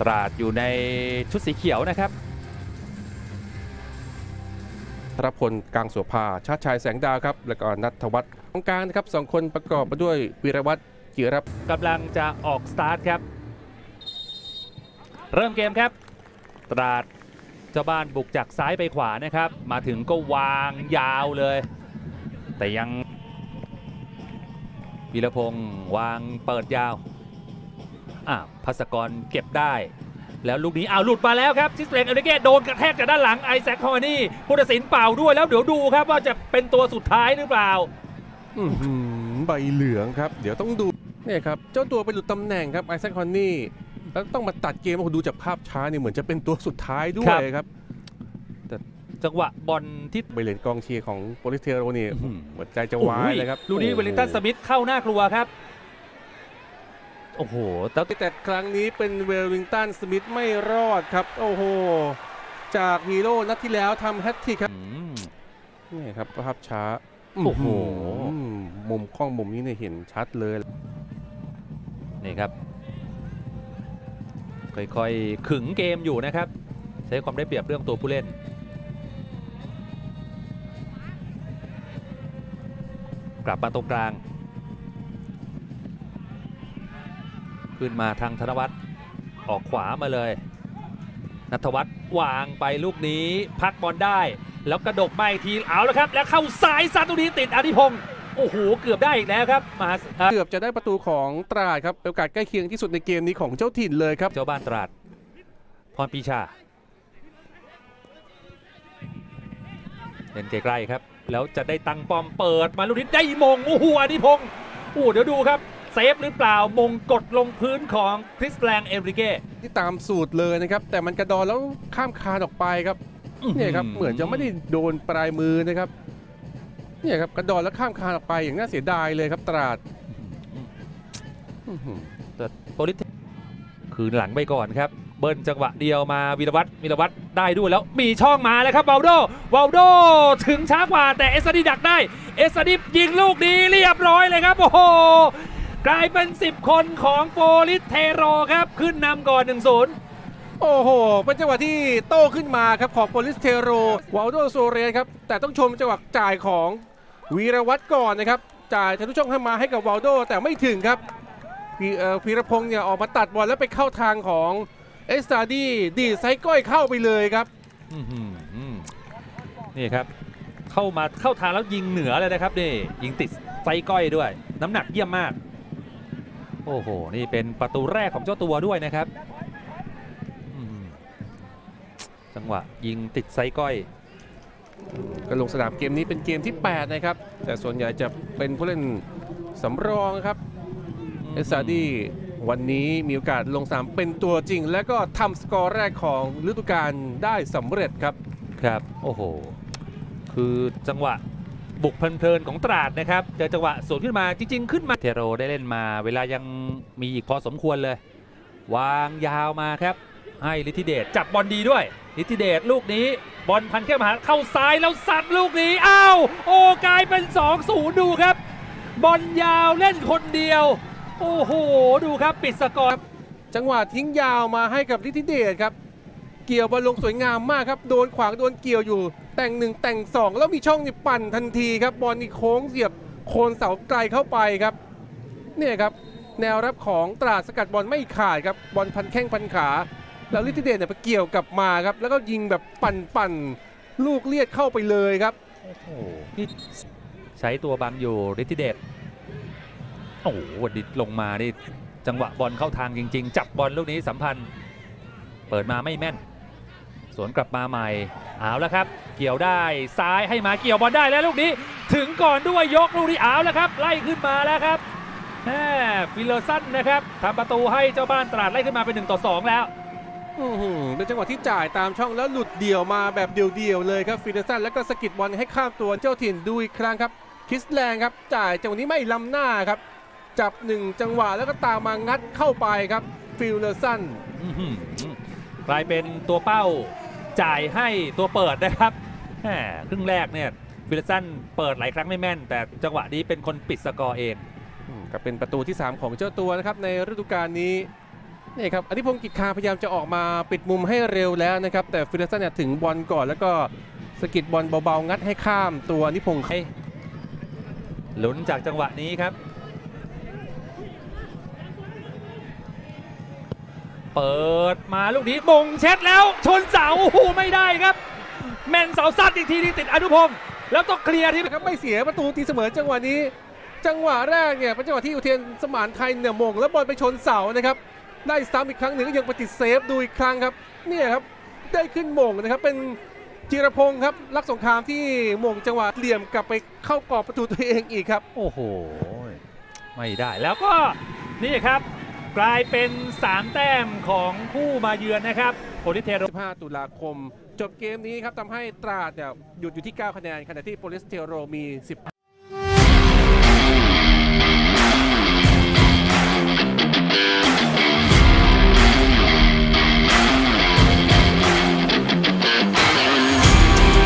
ตราดอยู่ในชุดสีเขียวนะครับธนพลกลางโสภาชาติชายแสงดาวครับ แล้วก็นัทวัฒน์ของกลางนะครับสองคนประกอบไปด้วยวีรวัตรจิรพกำลังจะออกสตาร์ทครับ เริ่มเกมครับ ตราดเจ้าบ้านบุกจากซ้ายไปขวานะครับ มาถึงก็วางยาวเลย แต่ยังวีรพงศ์วางเปิดยาว อะพัสกรเก็บได้ แล้วลูกนี้อ้าวหลุดมาแล้วครับซิสเลนเอเดเกตโดนกระแทกจากด้านหลังไอแซคคอร์นี่ผู้ตัดสินเป่าด้วยแล้วเดี๋ยวดูครับว่าจะเป็นตัวสุดท้ายหรือเปล่า อื้อหือใบเหลืองครับ เดี๋ยวต้องดูเนี่ยครับ เจ้าตัวไปหลุดตำแหน่งครับไอแซคคอนนี่แล้วต้องมาตัดเกมโอ้โหดูจากภาพช้าเนี่ยเหมือนจะเป็นตัวสุดท้ายด้วยครับ จังหวะบอลที่ใบเหรียญกองเชียร์ของโปลิสเทโรนี่อื้อหือ หัวใจจะวายเลยครับ ลูกนี้เวลลิงตันสมิธเข้าหน้ากลัวครับ โอ้โหแต่แต่ครั้งนี้เป็นเวลลิงตันสมิธไม่รอดครับ โอ้โห จากฮีโร่นัดที่แล้วทำแฮตทริกครับอืมนี่ครับภาพช้า โอ้โหอื้อหือมุมกล้องมุมนี้เนี่ยเห็นชัดเลย นี่ครับ ค่อยๆ ขึงเกมอยู่นะครับ ใช้ความได้เปรียบเรื่องตัวผู้เล่นกลับมาตรงกลาง ขึ้นมาทางธนวัฒน์ออกขวามาเลยนัทวัฒน์วางไปลูกนี้ พักบอลได้ แล้วกระดกมาอีกทีเอาแล้วครับ แล้วเข้าซ้ายซัดตรงนี้ติดอธิพงศ์โอ้โห เกือบได้อีกแล้วครับมหาอ่าเกือบจะได้ประตูของตราดครับเป็นโอกาสใกล้เคียงที่สุดในเกมนี้ของเจ้าถิ่นเลยครับเจ้าบ้านตราดพรปีชาเล่นใกล้ๆครับ แล้วจะได้ตังปอมเปิดมาลูกนี้ได้มงโอ้โหอดิพงศ์โอ้โหเดี๋ยวดูครับ เซฟหรือเปล่ามงกดลงพื้นของคริสแลงเอริเก้ที่ตามสูตรเลยนะครับ แต่มันกระดอนแล้วข้ามคานออกไปครับเนี่ยครับเหมือนจะไม่ได้โดนปลายมือนะครับเนี่ยครับกระดอนแล้วข้ามคานออกไปอย่างน่าเสียดายเลยครับตราดอื้อหือโปลิสคืนหลังไปก่อนครับ เบิ้ลจังหวะเดียวมาวีรวัตรวีรวัตรได้ด้วยแล้วมีช่องมาแล้วครับวาลโดวาลโดถึงช้ากว่าแต่เอสดีดักได้เอสดียิงลูกนี้เรียบร้อยเลยครับโอ้โห กลายเป็น 10 คนของโปลิสเทโรครับ ขึ้นนำก่อน 1-0 โอ้โห เป็นจังหวะที่โต้ขึ้นมาครับของโปลิสเทโรวาลโดโซเรสครับ แต่ต้องชมจังหวะจ่ายของวีรวัตรก่อนนะครับ จ่ายทะลุช่องให้มาให้กับวาลโด แต่ไม่ถึงครับพีเอ่อพีรพงศ์เนี่ยออกมาตัดบอลแล้วไปเข้าทางของเอสตาดีดีดไซก้อยเข้าไปเลยครับอื้อหือนี่ครับ เข้ามาเข้าทางแล้วยิงเหนือเลยนะครับนี่ยิงติดไซก้อยด้วย น้ำหนักเยี่ยมมาก โอ้โห นี่เป็นประตูแรกของเจ้าตัวด้วยนะครับอื้อหือจังหวะยิงติดไซก้อย ก็ลงสนามเกมนี้เป็นเกมที่ 8 นะครับ แต่ส่วนใหญ่จะเป็นผู้เล่นสำรองครับเอสตาดีวันนี้มีโอกาสลงสนามเป็นตัวจริง และก็ทำสกอร์แรกของฤดูกาลได้สำเร็จครับ ครับ โอ้โห คือจังหวะ บุกเพลินๆของตราดนะครับเจอจังหวะสวนขึ้นมาจริง ๆ ขึ้นมาเทโรได้เล่นมา เวลายังมีอีกพอสมควรเลย วางยาวมาครับ ให้ลิทธิเดชจับบอลดีด้วยลิทธิเดชลูกนี้บอลพันแค่มาหาเข้าซ้ายแล้วสัดลูกนี้อ้าวโอ้กลายเป็น2-0ดูครับ บอลยาวเล่นคนเดียว โอ้โหดูครับปิดสกอร์จังหวะทิ้งยาวมาให้กับลิทธิเดชครับ เกี่ยวบอลลงสวยงามมากครับโดนขวางโดนเกี่ยวอยู่ แต่งหนึ่งแต่งสองแล้วมีช่องนี่ปั่นทันทีครับบอลนี่โค้งเสียบโคนเสาไกลเข้าไปครับเนี่ยครับแนวรับของตราดสกัดบอลไม่ขาดครับบอลพันแข้งพันขา แล้วลิทิเดชเนี่ยไปเกี่ยวกลับมาครับแล้วก็ยิงแบบปั่นปั่นลูกเลียดเข้าไปเลยครับโอ้โหนี่ใช้ตัวบังอยู่ฤทธิเดชโอ้โหวันนี้ลงมานี่จังหวะบอลเข้าทางจริง ๆ จับบอลลูกนี้สัมพันธ์ เปิดมาไม่แม่น สวนกลับมาใหม่เอาแล้วครับ เกี่ยวได้ซ้ายให้มาเกี่ยวบอลได้แล้วลูกนี้ ถึงก่อนด้วยยกลูกนี้เอาแล้วครับ ไล่ขึ้นมาแล้วครับแหมฟิลเลอร์สันนะครับทำประตูให้เจ้าบ้านตราดไล่ขึ้นมาเป็น1ต่อ2 แล้วอื้อหือเป็นจังหวะที่จ่ายตามช่องแล้วหลุดเดี่ยวมาแบบเดี่ยวๆเลยครับฟิเดสันแล้วก็สะกิดบอลให้ข้ามตัวเจ้าถิ่นดูอีกครั้งครับคิสแลงครับจ่ายจังหวะนี้ไม่ล้ำหน้าครับ จับหนึ่งจังหวะแล้วก็ตามมางัดเข้าไปครับฟิลเลอร์สันอื้อหือกลายเป็นตัวเป้า จ่ายให้ตัวเปิดนะครับแหมครึ่งแรกเนี่ยฟิลเลอร์สันเปิดหลายครั้งไม่แม่น แต่จังหวะนี้เป็นคนปิดสกอร์เองอืมก็เป็นประตูที่ 3 ของเจ้าตัวนะครับในฤดูกาลนี้นี่ครับอธิพงศ์กิจคาพยายามจะออกมาปิดมุมให้เร็วแล้วนะครับ แต่ฟิลสันเนี่ยถึงบอลก่อนแล้วก็สะกิดบอลเบาๆ งัดให้ข้ามตัวนิพงศ์ให้ลุ้นจากจังหวะนี้ครับ เปิดมาลูกนี้มงเช็ดแล้วชนเสาโอ้โหไม่ได้ครับ แมนเสาซัดอีกทีนี่ติดอนุพงศ์แล้วต้องเคลียร์ที่นะครับไม่เสียประตูตีเสมอจังหวะนี้ จังหวะแรกเนี่ยเป็นจังหวะที่อุเทนสมานไทยเนี่ยมงแล้วบอลไปชนเสานะครับได้ซ้ำอีกครั้งหนึ่งก็ยังไปติดเซฟดูอีกครั้งครับเนี่ยครับได้ขึ้นมงนะครับเป็นจิรพงศ์ครับรักสงครามที่มงจังหวะเหลี่ยมกลับไปเข้ากรอบประตูตัวเองอีกครับ โอ้โห ไม่ได้แล้วก็นี่ครับ กลายเป็น 3 แต้มของผู้มาเยือนนะครับโพลิสเทโร15 ตุลาคม จบเกมนี้ครับทำให้ตราดเนี่ยหยุดอยู่ที่ 9 คะแนนขณะที่โปลิสเทโรมี 10